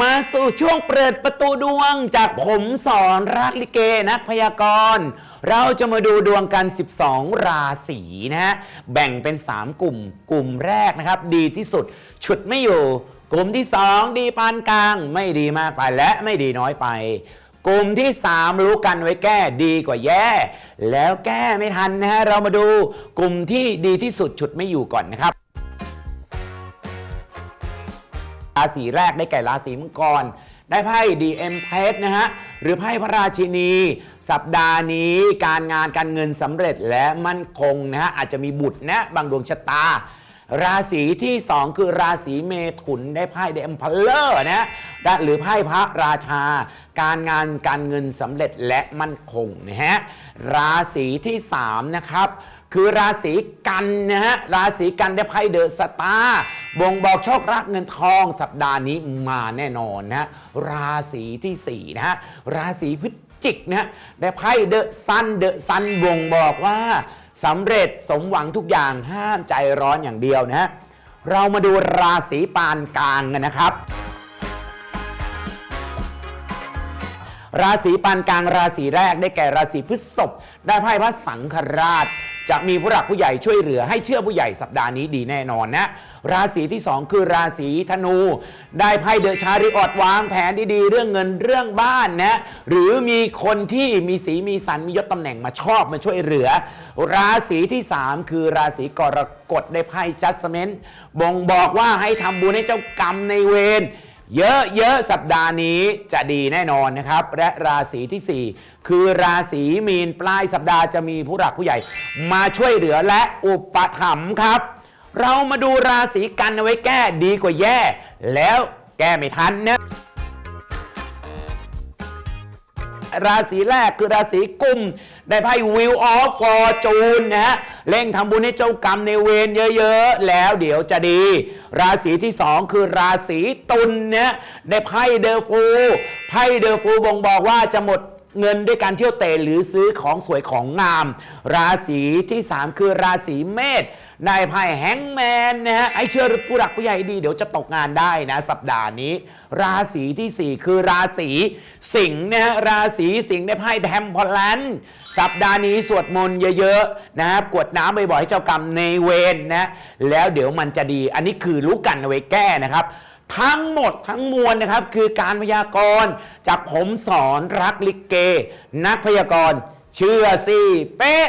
มาสู่ช่วงเปิดประตูดวงจากผมสอนรักลิเกนักพยากรณ์เราจะมาดูดวงกัน 12 ราศีนะฮะแบ่งเป็น 3 กลุ่มกลุ่มแรกนะครับ ดีที่สุด ฉุดไม่อยู่ กลุ่มที่ 2 ดีปานกลาง ไม่ดีมากไปและไม่ดีน้อยไป กลุ่มที่ 3 รู้กันไว้แก้ดีกว่าแย่ แล้วแก้ไม่ทันนะฮะเรามาดูกลุ่มที่ดีที่สุดฉุดไม่อยู่ก่อนนะครับ ราศีแรกได้แก่ราศีมังกร ได้ไพ่ดีเอ็มเพสนะฮะ หรือไพ่พระราชินี สัปดาห์นี้การงานการเงินสำเร็จและมั่นคงนะฮะ อาจจะมีบุตรนะบางดวงชะตา ราศีที่ 2 คือราศีเมถุนได้ไพ่เดมพลเลอร์นะหรือไพ่พระราชา การงานการเงินสำเร็จและมั่นคงนะฮะราศีที่ 3 นะครับ คือราศีกันนะฮะราศีกันได้ไพ่เดอะสตาร์บ่งบอกโชครักเงินทองสัปดาห์นี้มาแน่นอนนะฮะราศีทีสี่4นะฮะราศีพฤศจิกนะฮะได้ไพ่เดอะซันเดอะซันบ่งบอกว่า สำเร็จสมหวังทุกอย่างห้ามใจร้อนอย่างเดียวนะฮะเรามาดูราศีปานกลางกันนะครับ ราศีปานกลางราศีแรกได้แก่ราศีพฤษภได้ไพ่พระสังฆราช จะมีผู้หลักผู้ใหญ่ช่วยเหลือให้เชื่อผู้ใหญ่สัปดาห์นี้ดีแน่นอนนะ ราศีที่ 2 คือราศีธนู ได้ไพ่เดอะชาริออดวางแผนดีๆ เรื่องเงินเรื่องบ้านนะ หรือมีคนที่มีสีมีสันมียศตำแหน่งมาชอบมาช่วยเหลือ ราศีที่ 3 คือราศีกรกฎได้ไพ่จัดเมนบ่งบอกว่าให้ทำบุญให้เจ้ากรรมในเวร เยอะๆ สัปดาห์นี้จะดีแน่นอนนะครับ และราศีทีสี่ 4 คือราศีมีนปลายสัปดาห์จะมีผู้หลักผู้ใหญ่ มาช่วยเหลือและอุปถัมภ์ครับ เรามาดูราศีกันเอาไว้แก้ดีกว่าแย่ แล้วแก้ไม่ทันนะ ราศีแรกคือราศีกุม ได้ไพ่วิวออฟฟอร์จูนนะฮะเร่งทำบุญให้เจ้ากรรมในเวรเยอะๆ แล้วเดี๋ยวจะดี ราศีที่สองคือราศีตุลเนี่ยได้ไพ่เดอฟูไพ่เดอฟูบ่งบอกว่าจะหมด เงินด้วยการเที่ยวเตะหรือซื้อของสวยของงาม ราศีที่ 3 คือราศีเมษได้ไพ่แฮงแมนนะฮะไอเชื่อผู้หลักผู้ใหญ่ดี เดี๋ยวจะตกงานได้นะ สัปดาห์นี้ ราศีทีสี่ 4 คือราศีสิงห์นะฮะราศีสิงห์ได้ไพ่แทมพอลันสัปดาห์นี้สวดมนต์เยอะๆนะครับกวดน้ำบ่อยๆให้เจ้ากรรมในเวรนะแล้วเดี๋ยวมันจะดี อันนี้คือรู้กันเอาไว้แก้นะครับ ทั้งหมดทั้งมวลนะครับคือการพยากรณ์จากผมสอนรักลิเก นักพยากรณ์เชื่อสิเป๊ะ